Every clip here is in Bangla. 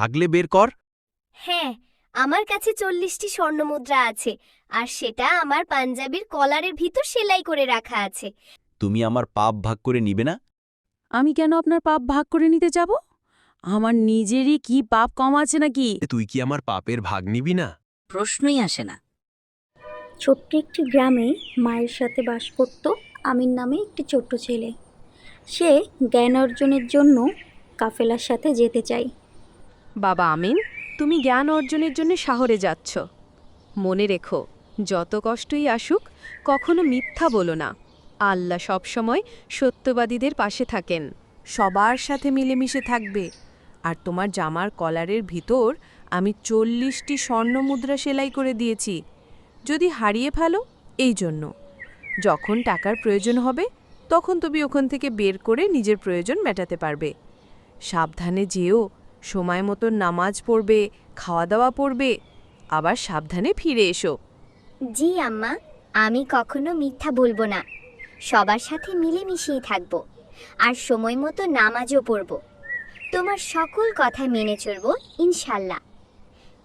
থাকলে বের কর। হ্যাঁ আমার কাছে চল্লিশটি স্বর্ণমুদ্রা আছে আর সেটা আমার পাঞ্জাবির কলারের ভিতর সেলাই করে রাখা আছে। তুমি আমার পাপ ভাগ করে নিবে না? আমি কেন আপনার পাপ ভাগ করে নিতে যাব? আমার নিজেরই কি পাপ কম আছে নাকি? তুই কি আমার পাপের ভাগ নিবি না? প্রশ্নই আসে না। ছোট্ট একটি গ্রামে মায়ের সাথে বাস করত আমির নামে একটি ছোট্ট ছেলে। সে জ্ঞান অর্জনের জন্য কাফেলার সাথে যেতে চায়। বাবা আমিন, তুমি জ্ঞান অর্জনের জন্য শহরে যাচ্ছ। মনে রেখো, যত কষ্টই আসুক, কখনো মিথ্যা বলো না। আল্লাহ সবসময় সত্যবাদীদের পাশে থাকেন। সবার সাথে মিলেমিশে থাকবে। আর তোমার জামার কলারের ভিতর আমি চল্লিশটি স্বর্ণমুদ্রা সেলাই করে দিয়েছি। যদি হারিয়ে ফেলো, এই জন্য। যখন টাকার প্রয়োজন হবে, তখন তুমি ওখান থেকে বের করে নিজের প্রয়োজন মেটাতে পারবে। সাবধানে যেও সময় মতো নামাজ পড়বে খাওয়া দাওয়া পড়বে আবার সাবধানে ফিরে এসো। জি আম্মা আমি কখনো মিথ্যা বলব না। সবার সাথে মিলেমিশেই থাকব। আর সময় মতো নামাজও পড়ব। তোমার সকল কথা মেনে চলব ইনশাল্লাহ।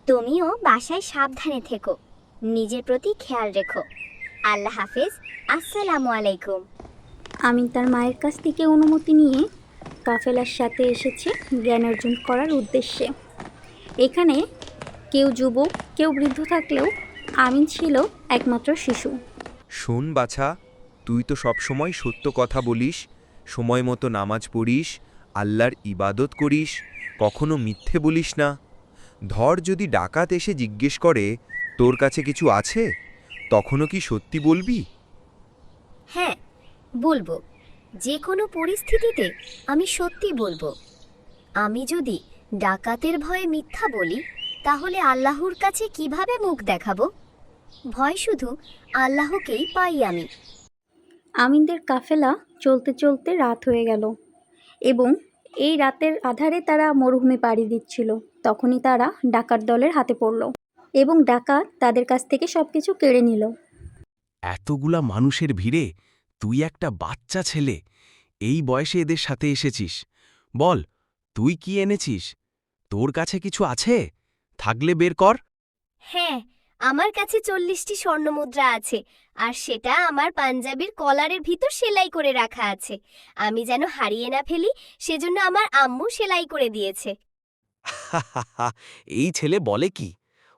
তুমিও বাসায় সাবধানে থেকো। নিজের প্রতি খেয়াল রেখো। আল্লাহ হাফেজ। আসসালামু আলাইকুম। আমি তার মায়ের কাছ থেকে অনুমতি নিয়ে কাফেলার সাথে এসেছে জ্ঞান অর্জন করার উদ্দেশ্যে। এখানে কেউ যুবক কেউ বৃদ্ধ থাকলেও আমিন ছিল একমাত্র শিশু। শোন বাছা তুই তো সবসময় সত্য কথা বলিস সময় মতো নামাজ পড়িস আল্লাহর ইবাদত করিস কখনো মিথ্যে বলিস না। ধর যদি ডাকাত এসে জিজ্ঞেস করে তোর কাছে কিছু আছে? তখনও কি সত্যি বলবি? হ্যাঁ বলব। যে কোনো পরিস্থিতিতে আমি সত্যি বলব। আমি যদি ডাকাতের ভয়ে মিথ্যা বলি তাহলে আল্লাহর কাছে কীভাবে মুখ দেখাবো? ভয় শুধু আল্লাহকেই পাই আমি। আমিনদের কাফেলা চলতে চলতে রাত হয়ে গেল এবং এই রাতের আধারে তারা মরুভূমি পাড়ি দিচ্ছিল। তখনই তারা ডাকাত দলের হাতে পড়ল এবং ডাকাত তাদের কাছ থেকে সব কিছু কেড়ে নিল। এতগুলা মানুষের ভিড়ে তুই একটা বাচ্চা ছেলে এই বয়সে এদের সাথে এসেছিস। বল তুই কি এনেছিস? তোর কাছে কিছু আছে? থাকলে বের কর। হ্যাঁ আমার কাছে চল্লিশটি স্বর্ণমুদ্রা আছে আর সেটা আমার পাঞ্জাবির কলারের ভিতর সেলাই করে রাখা আছে। আমি যেন হারিয়ে না ফেলি সেজন্য আমার আম্মু সেলাই করে দিয়েছে। এই ছেলে বলে কি?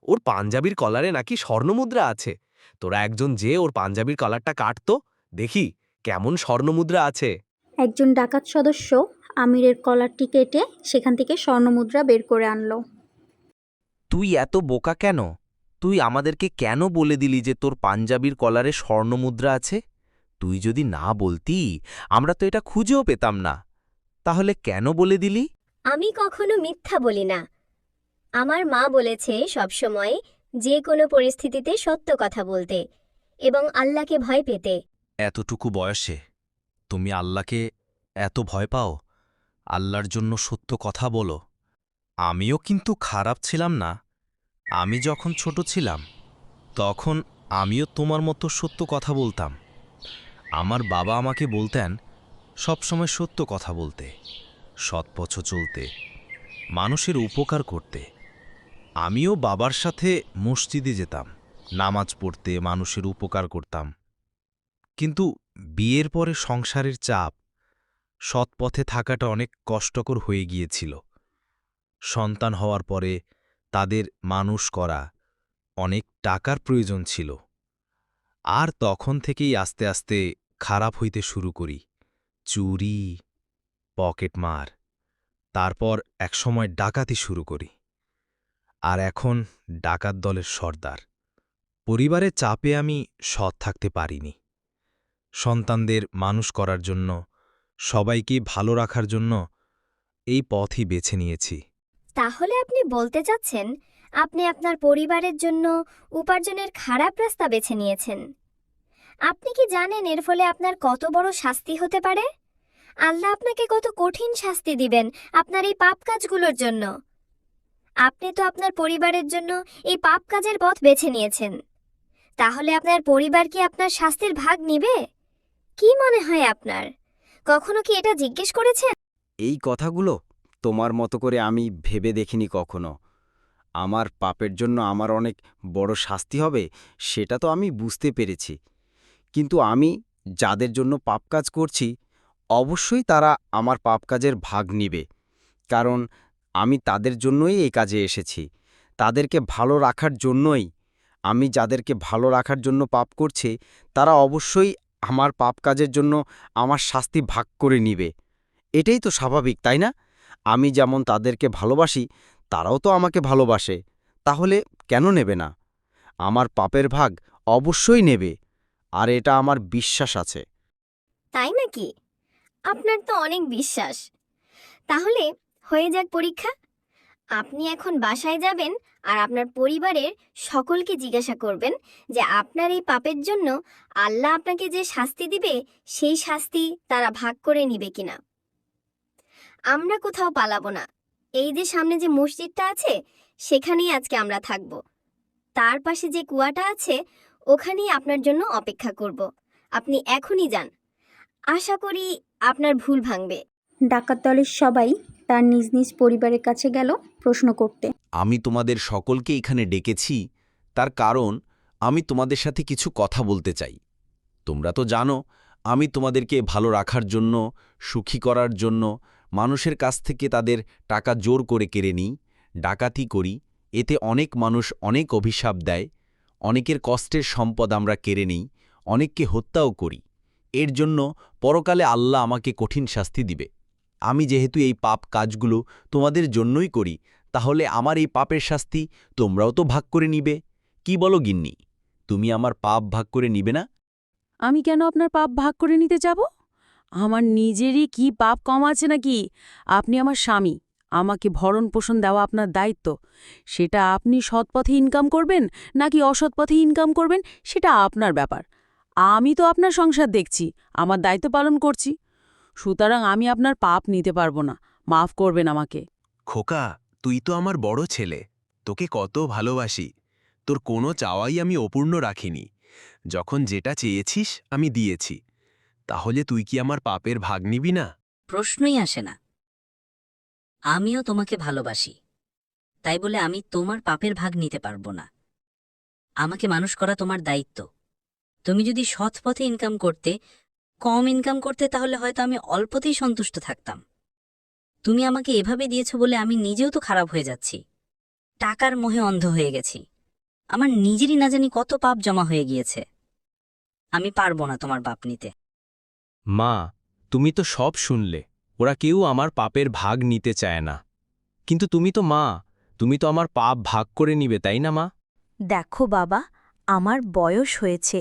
ওর পাঞ্জাবির কলারে নাকি স্বর্ণমুদ্রা আছে। তোরা একজন যে ওর পাঞ্জাবির কলারটা কাটতো দেখি কেমন স্বর্ণমুদ্রা আছে। একজন ডাকাত সদস্য আমিরের কলারটি কেটে সেখান থেকে স্বর্ণমুদ্রা বের করে আনলো। তুই এত বোকা কেন? তুই আমাদেরকে কেন বলে দিলি যে তোর পাঞ্জাবির কলারে স্বর্ণমুদ্রা আছে? তুই যদি না বলতি আমরা তো এটা খুঁজেও পেতাম না। তাহলে কেন বলে দিলি? আমি কখনো মিথ্যা বলি না। আমার মা বলেছে সবসময় যে কোনো পরিস্থিতিতে সত্য কথা বলতে এবং আল্লাহকে ভয় পেতে। এতটুকু বয়সে তুমি আল্লাহকে এত ভয় পাও? আল্লাহর জন্য সত্য কথা বলো। আমিও কিন্তু খারাপ ছিলাম না। আমি যখন ছোট ছিলাম, তখন আমিও তোমার মতো সত্য কথা বলতাম। আমার বাবা আমাকে বলতেন সবসময় সত্য কথা বলতে সৎপথ চলতে, মানুষের উপকার করতে। আমিও বাবার সাথে মসজিদে যেতাম, নামাজ পড়তে মানুষের উপকার করতাম। কিন্তু বিয়ের পরে সংসারের চাপ, সৎপথে থাকাটা অনেক কষ্টকর হয়ে গিয়েছিল। সন্তান হওয়ার পরে তাদের মানুষ করা অনেক টাকার প্রয়োজন ছিল। আর তখন থেকেই আস্তে আস্তে খারাপ হইতে শুরু করি। চুরি পকেটমার তারপর একসময় ডাকাতি শুরু করি। আর এখন ডাকাত দলের সর্দার। পরিবারের চাপে আমি সৎ থাকতে পারিনি। সন্তানদের মানুষ করার জন্য, সবাইকে ভালো রাখার জন্য এই পথই বেছে নিয়েছি। তাহলে আপনি বলতে চাচ্ছেন, আপনি আপনার পরিবারের জন্য উপার্জনের খারাপ রাস্তা বেছে নিয়েছেন। আপনি কি জানেন এর ফলে আপনার কত বড় শাস্তি হতে পারে? আল্লাহ আপনাকে কত কঠিন শাস্তি দিবেন আপনার এই পাপ কাজগুলোর জন্য। আপনি তো আপনার পরিবারের জন্য এই পাপ কাজের পথ বেছে নিয়েছেন। তাহলে আপনার পরিবার কি আপনার শাস্তির ভাগ নিবে? কি মনে হয় আপনার? কখনো কি এটা জিজ্ঞেস করেছেন? এই কথাগুলো তোমার মতো করে আমি ভেবে দেখিনি কখনো। আমার পাপের জন্য আমার অনেক বড় শাস্তি হবে, সেটা তো আমি বুঝতে পেরেছি। কিন্তু আমি যাদের জন্য পাপ কাজ করছি, অবশ্যই তারা আমার পাপ কাজের ভাগ নিবে। কারণ আমি তাদের জন্যই এই কাজে এসেছি। তাদেরকে ভালো রাখার জন্যই আমি যাদেরকে ভালো রাখার জন্য পাপ করছি, তারা অবশ্যই আমার পাপ কাজের জন্য আমার শাস্তি ভাগ করে নিবে। এটাই তো স্বাভাবিক, তাই না? আমি যেমন তাদেরকে ভালোবাসি, তারাও তো আমাকে ভালোবাসে। তাহলে কেন নেবে না? আমার পাপের ভাগ অবশ্যই নেবে, আর এটা আমার বিশ্বাস আছে। তাই নাকি? আপনার তো অনেক বিশ্বাস। তাহলে হয়ে যাক পরীক্ষা। আপনি এখন বাসায় যাবেন আর আপনার পরিবারের সকলকে জিজ্ঞাসা করবেন যে আপনার এই পাপের জন্য আল্লাহ আপনাকে যে শাস্তি দিবে, সেই শাস্তি তারা ভাগ করে নিবে কিনা। আমরা কোথাও পালাবো না। এই যে সামনে যে মসজিদটা আছে, সেখানেই আজকে আমরা থাকব। তার পাশে যে কুয়াটা আছে, ওখানেই আপনার জন্য অপেক্ষা করব। আপনি এখনই যান। আশা করি আপনার ভুল ভাঙবে। ডাকাত দলের সবাই তার নিজ নিজ পরিবারের কাছে গেল প্রশ্ন করতে। আমি তোমাদের সকলকে এখানে ডেকেছি, তার কারণ আমি তোমাদের সাথে কিছু কথা বলতে চাই। তোমরা তো জানো, আমি তোমাদেরকে ভালো রাখার জন্য, সুখী করার জন্য, মানুষের কাছ থেকে তাদের টাকা জোর করে কেড়ে নিই, ডাকাতি করি, এতে অনেক মানুষ অনেক অভিশাপ দেয়, অনেকের কষ্টের সম্পদ আমরা কেড়ে নিই, অনেককে হত্যাও করি। এর জন্য পরকালে আল্লাহ আমাকে কঠিন শাস্তি দিবে। আমি যেহেতু এই পাপ কাজগুলো তোমাদের জন্যই করি, তাহলে আমার এই পাপের শাস্তি তোমরাও তো ভাগ করে নিবে। কি বলো গিন্নি, তুমি আমার পাপ ভাগ করে নিবে না? আমি কেন আপনার পাপ ভাগ করে নিতে যাব? আমার নিজেরই কি পাপ কম আছে নাকি? আপনি আমার স্বামী, আমাকে ভরণ পোষণ দেওয়া আপনার দায়িত্ব। সেটা আপনি সৎপথে ইনকাম করবেন নাকি অসৎ অসৎপথে ইনকাম করবেন, সেটা আপনার ব্যাপার। আমি তো আপনার সংসার দেখছি, আমার দায়িত্ব পালন করছি। সুতরাং আমি আপনার পাপ নিতে পারব না। মাফ করবেন আমাকে। খোকা তুই তো আমার বড় ছেলে। তোকে কত ভালোবাসি। তোর কোনো চাওয়াই আমি অপূর্ণ রাখিনি। যখন যেটা চেয়েছিস আমি দিয়েছি। তাহলে তুই কি আমার পাপের ভাগ নিবি না? প্রশ্নই আসে না। আমিও তোমাকে ভালোবাসি। তাই বলে আমি তোমার পাপের ভাগ নিতে পারব না। আমাকে মানুষ করা তোমার দায়িত্ব। তুমি যদি সৎ পথে ইনকাম করতে কম ইনকাম করতে তাহলে হয়তো আমি অল্পতেই সন্তুষ্ট থাকতাম। তুমি আমাকে এভাবে দিয়েছ বলে আমি নিজেও তো খারাপ হয়ে যাচ্ছি। টাকার মোহে অন্ধ হয়ে গেছি। আমার নিজেরই না জানি কত পাপ জমা হয়ে গিয়েছে। আমি পারব না তোমার পাপ নিতে। মা তুমি তো সব শুনলে। ওরা কেউ আমার পাপের ভাগ নিতে চায় না। কিন্তু তুমি তো মা তুমি তো আমার পাপ ভাগ করে নিবে তাই না মা? দেখো বাবা আমার বয়স হয়েছে।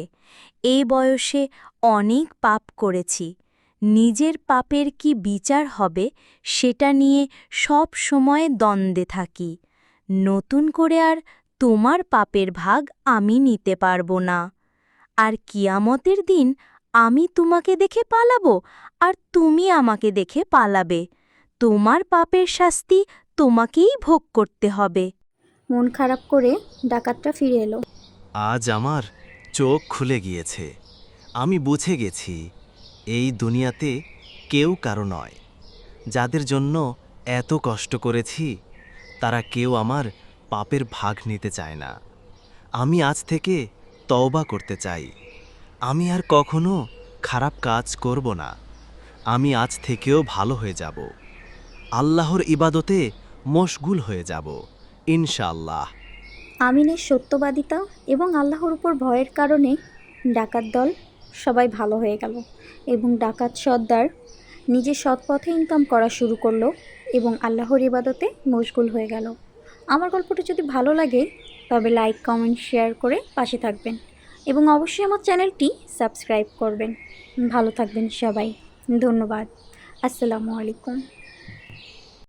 এই বয়সে অনেক পাপ করেছি। নিজের পাপের কি বিচার হবে সেটা নিয়ে সব সময় দ্বন্দ্বে থাকি। নতুন করে আর তোমার পাপের ভাগ আমি নিতে পারব না। আর কিয়ামতের দিন আমি তোমাকে দেখে পালাবো আর তুমি আমাকে দেখে পালাবে। তোমার পাপের শাস্তি তোমাকেই ভোগ করতে হবে। মন খারাপ করে ডাকাতটা ফিরে এলো। আজ আমার চোখ খুলে গিয়েছে। আমি বুঝে গেছি, এই দুনিয়াতে কেউ কারও নয়। যাদের জন্য এত কষ্ট করেছি, তারা কেউ আমার পাপের ভাগ নিতে চায় না। আমি আজ থেকে তওবা করতে চাই। আমি আর কখনো খারাপ কাজ করব না। আমি আজ থেকেও ভালো হয়ে যাব। আল্লাহর ইবাদতে মশগুল হয়ে যাব, ইনশাআল্লাহ। আমিনের সত্যবাদিতা এবং আল্লাহর উপর ভয়ের কারণে ডাকাত দল সবাই ভালো হয়ে গেল এবং ডাকাত সর্দার নিজের সৎ পথে ইনকাম করা শুরু করল এবং আল্লাহর ইবাদতে মশগুল হয়ে গেল। আমার গল্পটা যদি ভালো লাগে, তবে লাইক কমেন্ট শেয়ার করে পাশে থাকবেন এবং অবশ্যই আমার চ্যানেলটি সাবস্ক্রাইব করবেন। ভালো থাকবেন সবাই। ধন্যবাদ। আসসালামু আলাইকুম।